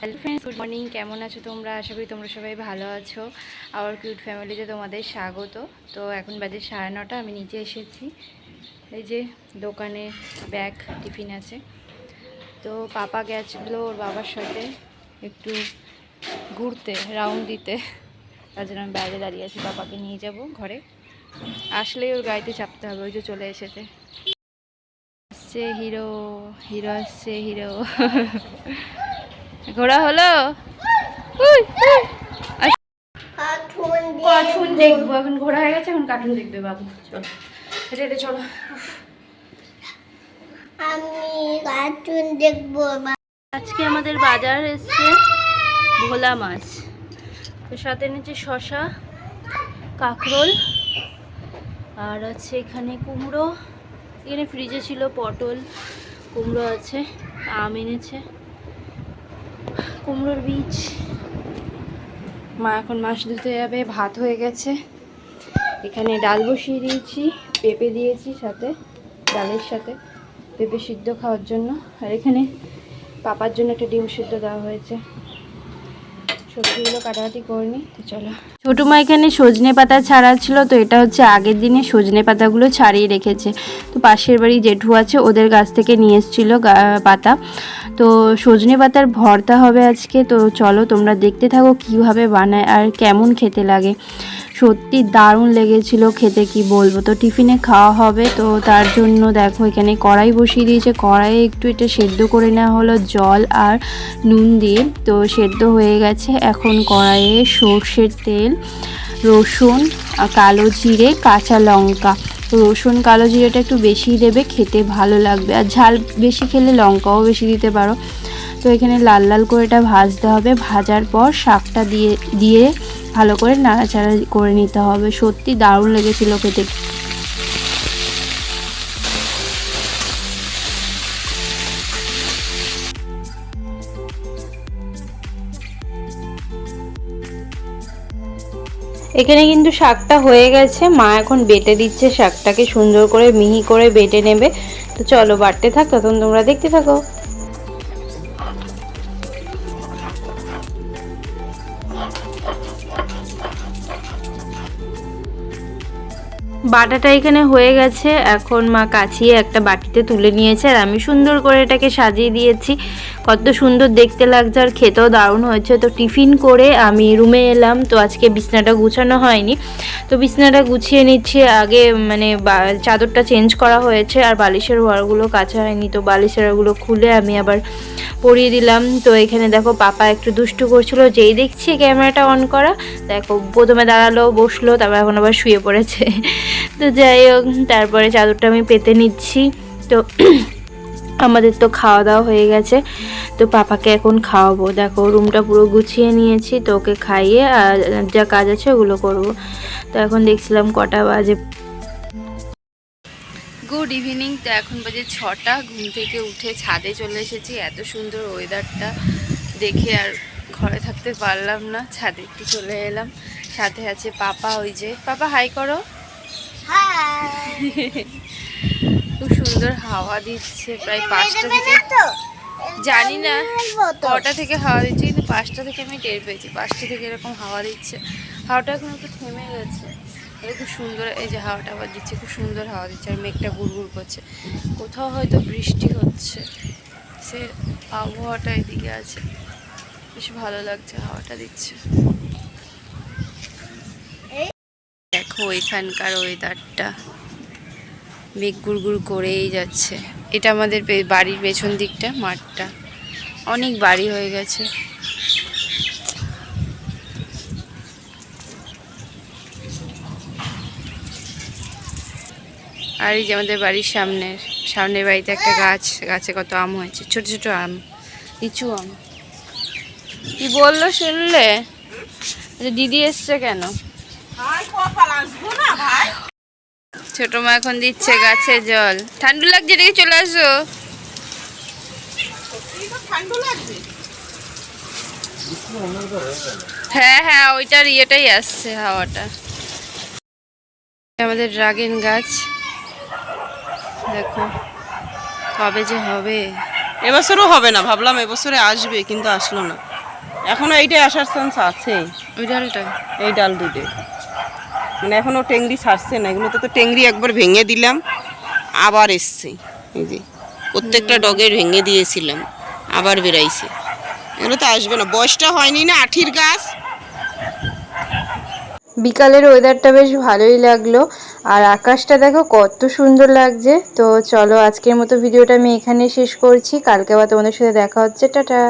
Hello friends good morning কেমন আছো তোমরা? আশা করি তোমরা সবাই ভালো আছো। আওয়ার কিউট ফ্যামিলিতে তোমাদের স্বাগত। তো এখন বাজে সাড়ে নটা, আমি নিচে এসেছি। এই যে দোকানে ব্যাগ, টিফিন আছে। তো পাপা গেছিল ওর বাবার সাথে একটু ঘুরতে রাউন্ড দিতে। তার জন্য আমি বাইরে দাঁড়িয়ে আছি, পাপাকে নিয়ে যাব ঘরে। আসলেই ওর গাড়িতে চাপতে হবে, ওই যে চলে এসেছে। আসছে হিরো হিরো আসছে, হিরো। ঘোরা হলো? উই। কার্টুন কার্টুন দেখব। এখন ঘোরা হয়ে গেছে এখন কার্টুন দেখবে বাবু। চলো হেঁটে হেঁটে চলো। আমি কার্টুন দেখব আজকে আমাদের বাজার এসছে ভোলা মাছ। তো সাথে নিচে শশা কাঁকরোল আর আছে এখানে কুমড়ো। এখানে ফ্রিজে ছিল পটল কুমড়ো আছে আম এনেছে। কুমড়োর বীজ। মা এখন মাছ ধুতে যাবে, ভাত হয়ে গেছে। এখানে ডাল বসিয়ে দিয়েছি, পেঁপে দিয়েছি সাথে, ডালের সাথে, পেঁপে সিদ্ধ খাওয়ার জন্য। আর এখানে পাপার জন্য একটা ডিম সিদ্ধ দেওয়া হয়েছে। সবজিগুলো কাটাকাটি করিনি তো চলো। ছোটো মা এখানে সজনে পাতা ছাড়া ছিল তো এটা হচ্ছে আগের দিনে সজনে পাতাগুলো ছাড়িয়ে রেখেছে। তো পাশের বাড়ি জেঠু আছে, ওদের গাছ থেকে নিয়ে এসেছিল পাতা। তো সজনে পাতার ভর্তা হবে আজকে, তো চলো তোমরা দেখতে থাকো কীভাবে বানায় আর কেমন খেতে লাগে। সত্যি দারুণ লেগেছিল খেতে, কি বলব? তো টিফিনে খাওয়া হবে, তো তার জন্য দেখো এখানে কড়াই বসিয়ে দিয়েছে। কড়াইয়ে একটু এটা সেদ্ধ করে নেওয়া হলো জল আর নুন দিয়ে, তো সেদ্ধ হয়ে গেছে। এখন কড়াইয়ে সর্ষের তেল, রসুন কালো জিরে, কাঁচা লঙ্কা। রসুন, কালো জিরেটা একটু বেশি দেবে, খেতে ভালো লাগবে। আর ঝাল বেশি খেলে লঙ্কাও বেশি দিতে পারো। তো এখানে লাল লাল করে এটা ভাজতে হবে। ভাজার পর শাকটা দিয়ে দিয়ে ভালো করে নাড়াচাড়া করে নিতে হবে। সত্যি দারুণ লেগেছিল খেতে। এখানে কিন্তু শাকটা হয়ে গেছে। মা এখন বেটে দিচ্ছে শাকটাকে, সুন্দর করে মিহি করে বেটে নেবে। তো চলো, বাড়তে থাক তখন তোমরা দেখতে থাকো। বাটাটা এখানে হয়ে গেছে। এখন মা কাছিয়ে একটা বাটিতে তুলে নিয়েছে আর আমি সুন্দর করে এটাকে সাজিয়ে দিয়েছি। কত সুন্দর দেখতে লাগছে আর খেতেও দারুণ হয়েছে। তো টিফিন করে আমি রুমে এলাম, তো আজকে বিছনাটা গুছানো হয়নি। তো বিছনাটা গুছিয়ে নিচ্ছি, আগে মানে চাদরটা চেঞ্জ করা হয়েছে আর বালিশের ওয়ারগুলো কাছা হয়নি। তো বালিশের ওয়ারগুলো খুলে আমি আবার পরিয়ে দিলাম। তো এখানে দেখো পাপা একটু দুষ্টু করছিল, যেই দেখছি ক্যামেরাটা অন করা, দেখো প্রথমে দাঁড়াল, বসল, তারপর এখন আবার শুয়ে পড়েছে। তো যাই হোক, তারপরে চাদরটা আমি পেতে নিচ্ছি। তো আমাদের তো খাওয়া দাওয়া হয়ে গেছে। তো পাপাকে এখন খাওয়াবো। দেখো রুমটা পুরো গুছিয়ে নিয়েছি তো ওকে খাইয়ে আর যা কাজ আছে ওগুলো করব। তো এখন দেখছিলাম কটা বাজে। গুড ইভিনিং তো এখন বাজে ছটা। ঘুম থেকে উঠে ছাদে চলে এসেছি। এত সুন্দর ওয়েদারটা দেখে আর ঘরে থাকতে পারলাম না। ছাদে একটু চলে এলাম। সাথে আছে পাপা ওই যে পাপা হাই করো। খুব সুন্দর হাওয়া দিচ্ছে প্রায় পাঁচটা থেকে জানি না কটা থেকে হাওয়া দিচ্ছে কিন্তু পাঁচটা থেকে আমি টের পেয়েছি। পাঁচটা থেকে এরকম হাওয়া দিচ্ছে। হাওয়াটা এখন একটু থেমে গেছে। খুব সুন্দর এই যে হাওয়াটা আবার দিচ্ছে খুব সুন্দর হাওয়া দিচ্ছে আর মেঘটা গুড়গুড় করছে। কোথাও হয়তো বৃষ্টি হচ্ছে। সে আবহাওয়াটা এদিকে আছে। বেশ ভালো লাগছে হাওয়াটা দিচ্ছে। দেখো এখানকার ওয়েদারটা মেঘ গুড়গুড় করেই যাচ্ছে। এটা আমাদের বাড়ির পেছন দিকটা, মাঠটা। অনেক বাড়ি হয়ে গেছে। আর এই যে আমাদের বাড়ির সামনের সামনের বাড়িতে একটা গাছ, গাছে কত আম হয়েছে, ছোট ছোট আম, লিচু আম। কি বলল শুনলে? দিদি এসছে কেন? ছোট মা এখন দিচ্ছে গাছে জল। ঠান্ডা লাগছে দেখে চলে আসো। হ্যাঁ হ্যাঁ ওইটার ইয়েটাই আসছে হাওয়াটা। আমাদের ড্রাগন গাছ। দেখো কবে যে হবে। এবছরও হবে না ভাবলাম এবছরে আসবে কিন্তু আসলো না। এখনও এইটাই আসার চান্স আছে। ওই ডালটা? এই ডাল দুটো। মানে এখনও টেংরি ছাড়ছে না এগুলোতে তো টেংরি একবার ভেঙে দিলাম আবার এসছে এই যে প্রত্যেকটা ডগের ভেঙে দিয়েছিলাম আবার বেরাইছে এগুলো তো আসবে না বয়সটা হয়নি না আঠির গাছ। বিকালের ওয়েদারটা বেশ ভালোই লাগল আর আকাশটা দেখো কত সুন্দর লাগছে তো চলো আজকের মতো ভিডিওটা আমি এখানে শেষ করছি কালকে আবার তোমাদের সাথে দেখা হচ্ছে টাটা।